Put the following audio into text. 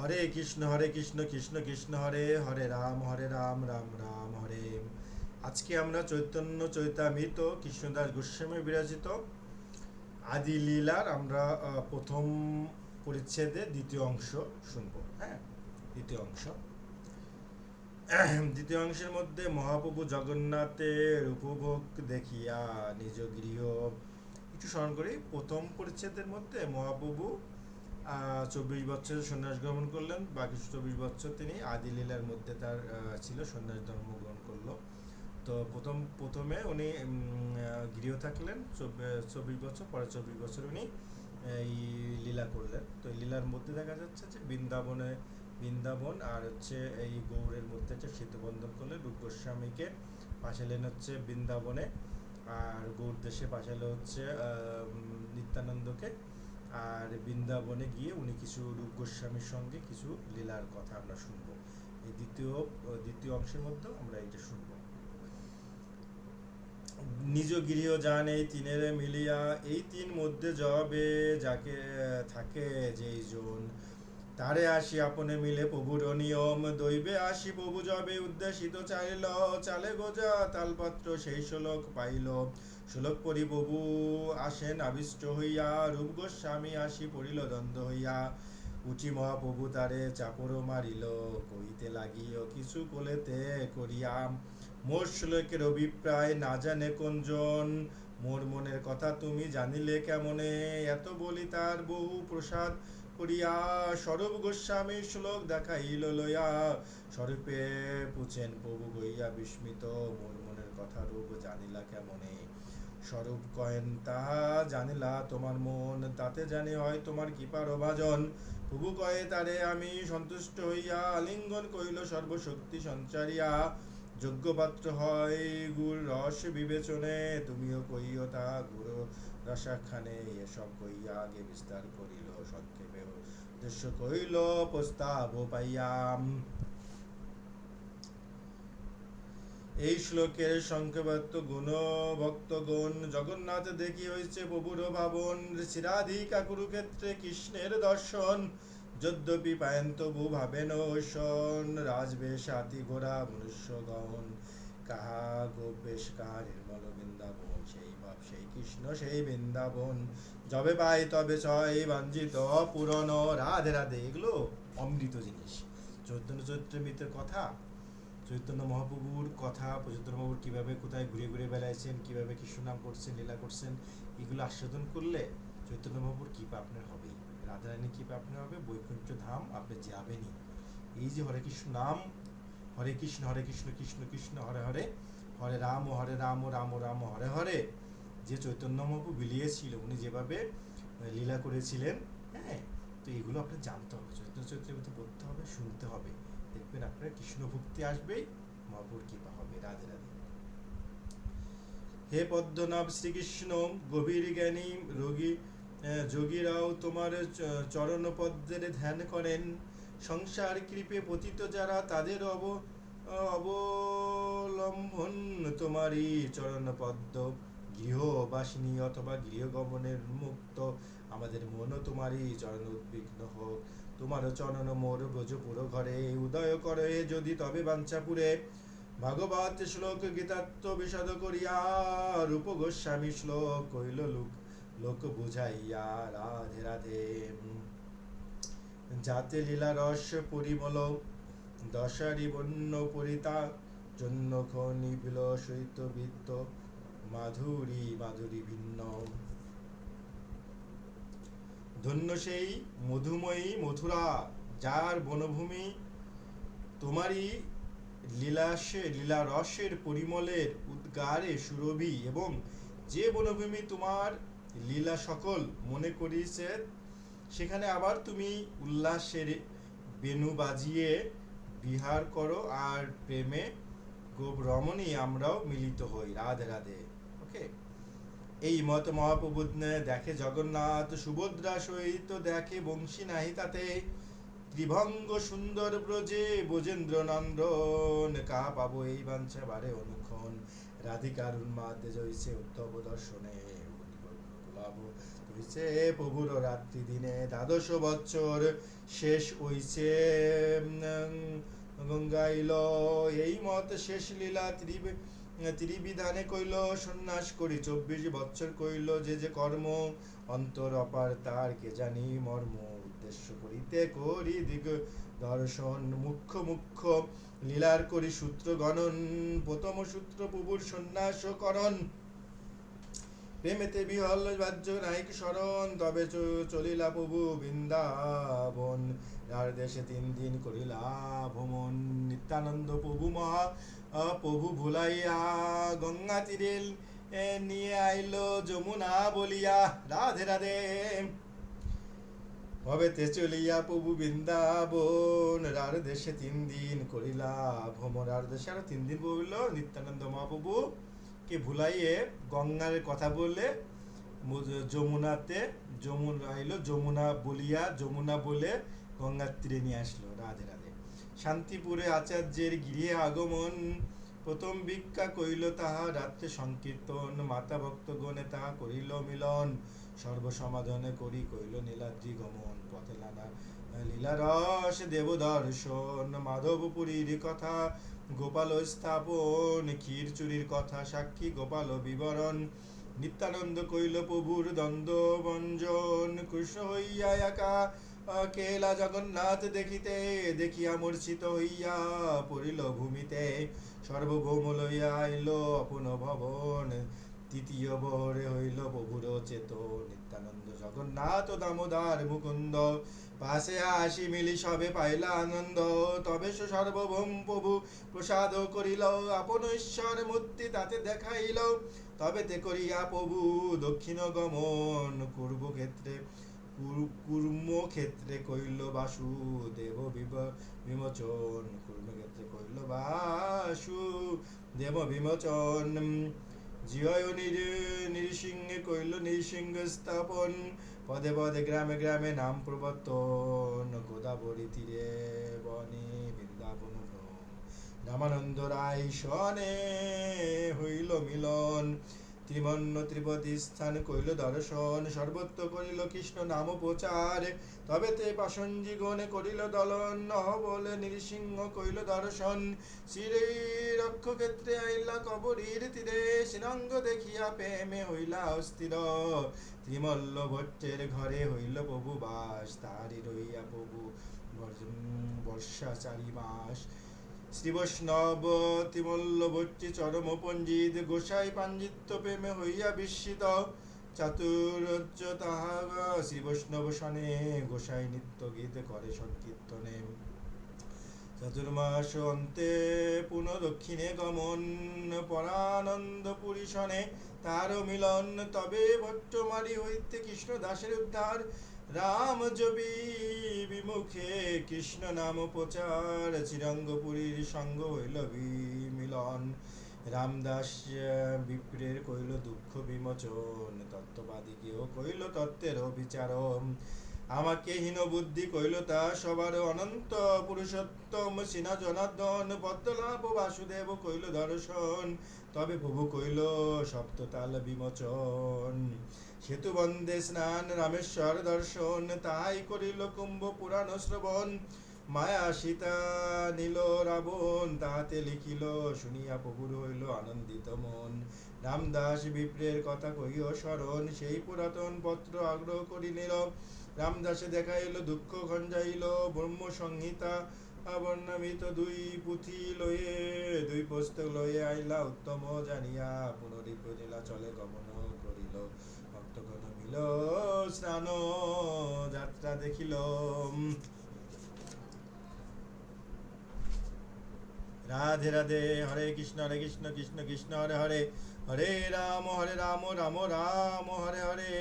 হরে কৃষ্ণ হরে কৃষ্ণ কৃষ্ণ কৃষ্ণ, হরে হরে রাম হরে রাম রাম রাম, হরে। আজকে আমরা চৈতন্য চৈতামৃত কৃষ্ণদাস গোস্বামী বিরাজিত আদি লীলার আমরা প্রথম পরিচ্ছেদে দ্বিতীয় অংশ শুনব হ্যাঁ? দ্বিতীয় অংশ। দ্বিতীয় অংশের মধ্যে, মহাপ্রভু জগন্নাথের উপভোগ দেখিয়া নিজ গৃহ। একটু স্মরণ করি, প্রথম পরিচ্ছেদের মধ্যে মহাপ্রভু চব্বিশ বছর সন্ন্যাস গ্রহণ করলেন, বাকি চব্বিশ বছর তিনি আদি লীলার মধ্যে তার ছিল সন্ন্যাস ধর্ম গ্রহণ করল। তো প্রথম, প্রথমে উনি গৃহ থাকলেন, চব্ব- চব্বিশ বছর পরে চব্বিশ বছর উনি এই লীলা করলেন। তো লীলার মধ্যে দেখা যাচ্ছে যে বৃন্দাবনে, বৃন্দাবন আর হচ্ছে এই গৌড়ের মধ্যে হচ্ছে সেতুবন্ধন করলে রূপ গোস্বামীকে পাঠালেন হচ্ছে বৃন্দাবনে, আর গৌর দেশে পাঠালো হচ্ছে নিত্যানন্দকে। আর বৃন্দাবনে গিয়ে উনি কিছু রূপ গোস্বামীর সঙ্গে কিছু লীলার কথা আমরা শুনব। এই দ্বিতীয় দ্বিতীয় অংশের মধ্যেও আমরা এটা শুনব। নিজ গৃহ যান এই তিনের মিলিয়া, এই তিন মধ্যে জবে যাকে থাকে যেই জন। তারে আসি আপনে মিলে প্রভুর নিয়ম, দৈবে আসি প্রভু যবে উদ্দেশিত চাইল, চালে গোজা তালপত্র সেই শ্লোক পাইল। শ্লোক পরি আসেন, আবিষ্ট হইয়া রূপ গোস্বামী আসি, পড়িল দ্বন্দ্ব হইয়া। উঠি মহাপ্রভু তারে চাপর মারিল কইতে লাগিও, কিছু কোলেতে করিয়া মোর শ্লোকের অভিপ্রায় না জানে কোনজন। মোর মনের কথা তুমি জানিলে কেমনে? এত বলি তার বহু প্রসাদ করিয়া স্বরূপ গোস্বামী শ্লোক দেখাইল লইয়া স্বরূপে পুছেন প্রভু গইয়া বিস্মিত। মোর মনের কথা রূপ জানিলা কেমনে? স্বরূপ কয়েন তাহা জানিলা তোমার মন, তাতে জানি হয় তোমার কৃপার অভাজন। প্রভু কয়ে তারে আমি সন্তুষ্ট হইয়া আলিঙ্গন কইল সর্বশক্তি সঞ্চারিয়া যোগ্য পাত্র হয় গুড় রস বিবেচনে। তুমিও কইও তা গুরু রসাখানে এসব কইয়া আগে বিস্তার করিল, সংক্ষেপে উদ্দেশ্য কইল প্রস্তাব পাইয়াম। এই শ্লোকের সংক্ষেপাত্ম গুণ ভক্তগণ জগন্নাথ দেখি হয়েছে প্রভুর ভাবন শ্রীরাধিকা কুরুক্ষেত্রে কৃষ্ণের দর্শন, যদ্যপি পায়েন তবু ভাবেন শোন রাজবেশ হাতি ঘোড়া মনুষ্যগণ, কাহা গোপেশ কাহা নির্মল বৃন্দাবন সেই ভাব সেই কৃষ্ণ, সেই বৃন্দাবন, যবে পাই তবে ছয় বাঞ্ছিত পুরনো, রাধে রাধে, এগুলো অমৃত জিনিস। চৈতন্য চৈত্রমিতের কথা চৈতন্য মহাপ্রভুর কথা চৈতন্য মহাপ্রভুর কীভাবে কোথায় ঘুরে ঘুরে বেড়াইছেন, কীভাবে কৃষ্ণ নাম করছেন, লীলা করছেন, এগুলো আস্বাদন করলে চৈতন্য মহাপ্রভুর কৃপা আপনার হবেই। রাধারানী কৃপা আপনার হবে, বৈকুণ্ঠ ধাম আপনি যাবেনই। এই যে হরে কৃষ্ণ নাম, হরে কৃষ্ণ হরে কৃষ্ণ কৃষ্ণ কৃষ্ণ, হরে হরে হরে রাম হরে রাম রাম রাম, হরে হরে, যে চৈতন্য মহাপ্রভু বিলিয়েছিল, উনি যেভাবে লীলা করেছিলেন হ্যাঁ তো এগুলো আপনার জানতে হবে। চৈতন্য চৈত্রের পড়তে হবে, শুনতে হবে। দেখবেন আপনার কৃষ্ণ ভক্তি আসবেই মহাপুর কৃপা হবে। রাধে রাধে। হে পদ্মনাভ শ্রীকৃষ্ণ, গভীর জ্ঞানী, রোগী যোগীরাও তোমার চ- চরণ পদ্মের ধ্যান করেন। সংসার কৃপে পতিত যারা, তাদের অব অবলম্বন তোমারই চরণ পদ্ম, গৃহবাসিনী অথবা গৃহগমনের মুক্ত। আমাদের মনও তোমারই চরণ উদ্বিগ্ন হোক। তোমার চরণ মোর ব্রজপুর ঘরে, উদয় করে যদি তবে বাঞ্ছাপুরে। ভাগবত শ্লোক গীতাত্ম বিশদ করিয়া, রূপ গোস্বামী শ্লোক কইল লোক লোক বুঝাইয়া, রাধে রাধে। যাতে লীলা রস পরিমল দশারি বন্য পরিতা, জন্য নিবিল সহিত বৃত্ত, মাধুরী মাধুরী ভিন্ন। ধন্য সেই মধুময়ী মথুরা, যার বনভূমি তোমারই লীলাসে লীলা রসের পরিমলের উদ্গারে সুরভি এবং যে বনভূমি তোমার লীলা সকল মনে করিয়েছে, সেখানে আবার তুমি উল্লাসের বেনু বাজিয়ে বিহার করো আর প্রেমে গোপ রমণী আমরাও মিলিত হই। রাধে রাধে। ওকে এই মত মহাপ্রভু দেখে জগন্নাথ সুভদ্রা সহিত দেখে বংশী নাহি তাতে। ত্রিভঙ্গ সুন্দর ব্রজে ব্রজেন্দ্র নন্দন, কাহা পাবো এই বাঞ্ছা বারে অনুক্ষণ। রাধিকার উন্মাদ জয়সে উত্তব দর্শনে। হইছে প্রভুর রাত্রি দিনে। দ্বাদশ বছর শেষ হইছে। গঙ্গাইল, এই মত শেষ লীলা ত্রিবে ত্রিবিধানে কইল, সন্ন্যাস করি, চব্বিশ বছর কইল, যে যে কর্ম, অন্তর অপার তার কে জানি, মর্ম উদ্দেশ্য করিতে করি দিগ। দর্শন, মুখ্য মুখ্য, লীলার করি সূত্র গণন, প্রথম সূত্র প্রভুর সন্ন্যাস করণ। প্রেমেতে বিহল বাহ্য নায়িক শরণ, তবে চলিলা প্রভু বৃন্দাবন। দেশে তিন দিন করিলা ভ্রমণ নিত্যানন্দ প্রভু মহা প্রভু ভুলাইয়া গঙ্গা নিয়ে আইলো যমুনা বলিয়া রাধে রাধে চলিয়া প্রভু বৃন্দাবন রার দেশে তিন দিন করিলা ভ্রমণ আর দেশে আরও তিন দিন বলিল নিত্যানন্দ মহাপ্রভু কে ভুলাইয়ে গঙ্গার কথা বলে যমুনাতে যমুনা আইলো যমুনা বলিয়া যমুনা বলে গঙ্গার তীরে নিয়ে আসলো, রাধে রাধে। শান্তিপুরে আচার্যের গৃহে আগমন, প্রথম ভিক্ষা কইল তাহা, রাত্রে সংকীর্তন, মাতা ভক্তগণে তাহা করিল মিলন। সর্বসমাধানে করি কইল নীলাদ্রি গমন, পথে নানা লীলারস দেব দর্শন মাধবপুরীর কথা, গোপাল স্থাপন, ক্ষীর চুরির কথা, সাক্ষী গোপাল বিবরণ। নিত্যানন্দ কইল প্রভুর দ্বন্দ্ব, বঞ্জন, কৃষ্ণ হইয়া একা কেলা জগন্নাথ দেখিতে দেখিয়া মূর্ছিত হইয়া পড়িল ভূমিতে। সর্বভৌম লইয়া আইল আপন ভবন। তৃতীয় বহরে হইল প্রভুর চেতন। নিত্যানন্দ জগন্নাথ দামোদার মুকুন্দ পাশে আসি মিলি সবে পাইলা আনন্দ। তবে সে সর্বভৌম প্রভু প্রসাদ করিল। আপন ঈশ্বর মূর্তি তাতে দেখাইল। তবে তে করিয়া প্রভু দক্ষিণ গমন পূর্ব ক্ষেত্রে কুর্ম ক্ষেত্রে কইল বাসুদেব বিমোচন কুর্ম ক্ষেত্রে কইল বাসু দেব বিমোচন জিয় নৃসিংহে কইল নৃসিংহ স্থাপন, পদে পদে গ্রামে গ্রামে নাম প্রবর্তন। গোদাবরী তীরে বনে বৃন্দাবন। রামানন্দ রায় সনে হইল মিলন। ত্রিমন্ন ত্রিপতি স্থান কইল দর্শন সর্বত্র করিল কৃষ্ণ নাম প্রচার। তবে তে পাশঞ্জি গণে করিল দলন বলে নৃসিংহ কইল দর্শন। শ্রী রক্ষ ক্ষেত্রে আইলা কবরীর তীরে শ্রীরঙ্গ দেখিয়া প্রেমে হইলা অস্থির। ত্রিমল্ল ভট্টের ঘরে হইল প্রভু বাস তারি রইয়া প্রভু বর্ষা চারি মাস গোসাই পাঞ্জিত্য প্রেমে হইয়া বিস্মিত। চাতুর্য তাহা শ্রী বৈষ্ণব শনে গোসাই নিত্য গীত করে সংকীর্তনে। চতুর্মাস অন্তে পুনঃ দক্ষিণে গমন পরানন্দ পুরীশনে তার মিলন, তবে ভট্টমারি হইতে কৃষ্ণ দাসের উদ্ধার রাম জবি বিমুখে কৃষ্ণ নাম প্রচার, চিরঙ্গপুরীর সঙ্গ হইল বিমিলন রামদাস বিপ্রের কইল দুঃখ বিমোচন, তত্ত্ববাদী কেউ কইল তত্ত্বের বিচারম আমাকে হীন বুদ্ধি কইল, তা সবার অনন্ত পুরুষোত্তম সিনা জনার্দন পদ্মলাভ বাসুদেব কইল দর্শন। তবে প্রভু কইল, সপ্ততাল বিমোচন। সেতু বন্দে স্নান, রামেশ্বর দর্শন, তাই করিল কুম্ভ পুরাণ শ্রবণ। মায়া সীতা নীল রাবণ, তাহাতে লিখিল, শুনিয়া প্রভুর হইল আনন্দিত মন। রামদাস বিপ্রের কথা কহিও স্মরণ সেই পুরাতন পত্র আগ্রহ করি রামদাসে দেখাইল, দুঃখ গঞ্জাইল ব্রহ্ম সংহিতা বর্ণামিত দুই পুঁথি লয়ে, দুই পুস্তক লয়ে আইলা উত্তম জানিয়া পুনরিপনীলা চলে গমন করিল। ভক্তগণ মিল স্নান যাত্রা দেখিল। রাধে রাধে, হরে কৃষ্ণ হরে কৃষ্ণ কৃষ্ণ কৃষ্ণ, হরে হরে হরে রাম হরে রাম রাম রাম, হরে হরে।